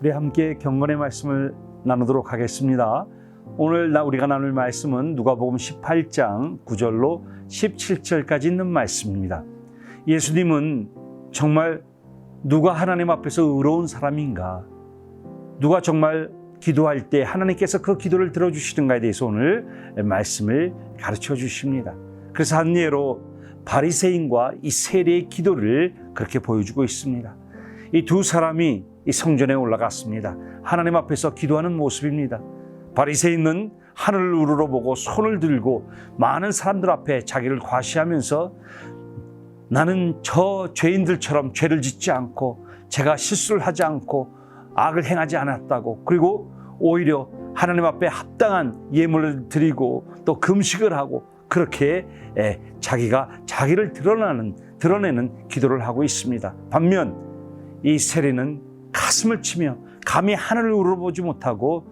우리 함께 경건의 말씀을 나누도록 하겠습니다. 오늘 나 우리가 나눌 말씀은 누가복음 18장 9절로 17절까지 있는 말씀입니다. 예수님은 정말 누가 하나님 앞에서 의로운 사람인가? 누가 정말 기도할 때 하나님께서 그 기도를 들어주시는가에 대해서 오늘 말씀을 가르쳐 주십니다. 그래서 한 예로 바리새인과 이 세리의 기도를 그렇게 보여주고 있습니다. 이 두 사람이 이 성전에 올라갔습니다. 하나님 앞에서 기도하는 모습입니다. 바리새인은 하늘을 우러러 보고 손을 들고 많은 사람들 앞에 자기를 과시하면서 나는 저 죄인들처럼 죄를 짓지 않고 제가 실수를 하지 않고 악을 행하지 않았다고 그리고 오히려 하나님 앞에 합당한 예물을 드리고 또 금식을 하고 그렇게 에, 자기가 자기를 드러나는 드러내는 기도를 하고 있습니다. 반면 이 세리는 가슴을 치며 감히 하늘을 우러보지 못하고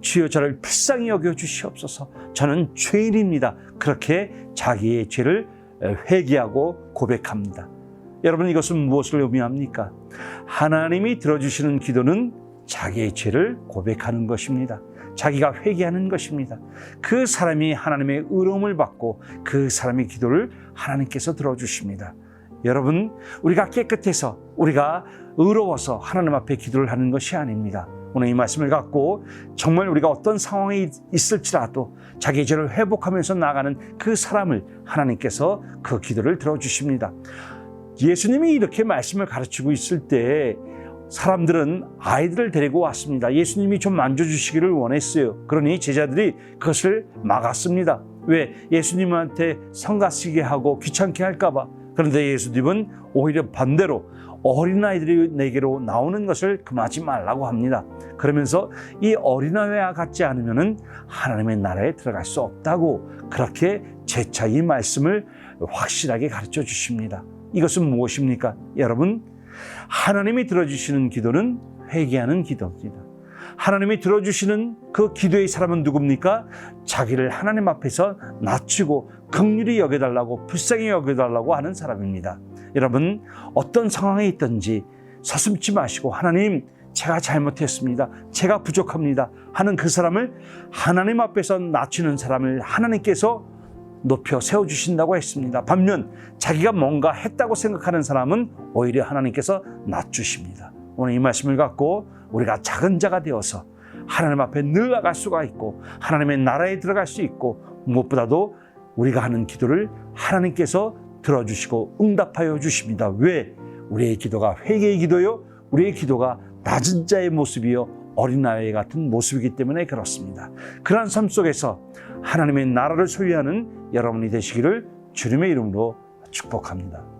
주여 저를 불쌍히 여겨 주시옵소서. 저는 죄인입니다. 그렇게 자기의 죄를 회개하고 고백합니다. 여러분 이것은 무엇을 의미합니까? 하나님이 들어주시는 기도는 자기의 죄를 고백하는 것입니다. 자기가 회개하는 것입니다. 그 사람이 하나님의 의로움을 받고 그 사람의 기도를 하나님께서 들어주십니다. 여러분, 우리가 깨끗해서 우리가 의로워서 하나님 앞에 기도를 하는 것이 아닙니다. 오늘 이 말씀을 갖고 정말 우리가 어떤 상황에 있을지라도 자기 죄를 회복하면서 나가는 그 사람을 하나님께서 그 기도를 들어주십니다. 예수님이 이렇게 말씀을 가르치고 있을 때 사람들은 아이들을 데리고 왔습니다. 예수님이 좀 만져주시기를 원했어요. 그러니 제자들이 그것을 막았습니다. 왜? 예수님한테 성가시게 하고 귀찮게 할까봐. 그런데 예수님은 오히려 반대로 어린아이들이 내게로 나오는 것을 금하지 말라고 합니다. 그러면서 이 어린아이와 같지 않으면 하나님의 나라에 들어갈 수 없다고 그렇게 재차 이 말씀을 확실하게 가르쳐 주십니다. 이것은 무엇입니까? 여러분, 하나님이 들어주시는 기도는 회개하는 기도입니다. 하나님이 들어주시는 그 기도의 사람은 누굽니까? 자기를 하나님 앞에서 낮추고 극률이 여겨달라고 불쌍히 여겨달라고 하는 사람입니다. 여러분 어떤 상황에 있든지 서슴지 마시고 하나님 제가 잘못했습니다. 제가 부족합니다. 하는 그 사람을 하나님 앞에서 낮추는 사람을 하나님께서 높여 세워주신다고 했습니다. 반면 자기가 뭔가 했다고 생각하는 사람은 오히려 하나님께서 낮추십니다. 오늘 이 말씀을 갖고 우리가 작은 자가 되어서 하나님 앞에 늘 나갈 수가 있고 하나님의 나라에 들어갈 수 있고 무엇보다도 우리가 하는 기도를 하나님께서 들어주시고 응답하여 주십니다. 왜? 우리의 기도가 회개의 기도요. 우리의 기도가 낮은 자의 모습이요. 어린아이 같은 모습이기 때문에 그렇습니다. 그러한 삶 속에서 하나님의 나라를 소유하는 여러분이 되시기를 주님의 이름으로 축복합니다.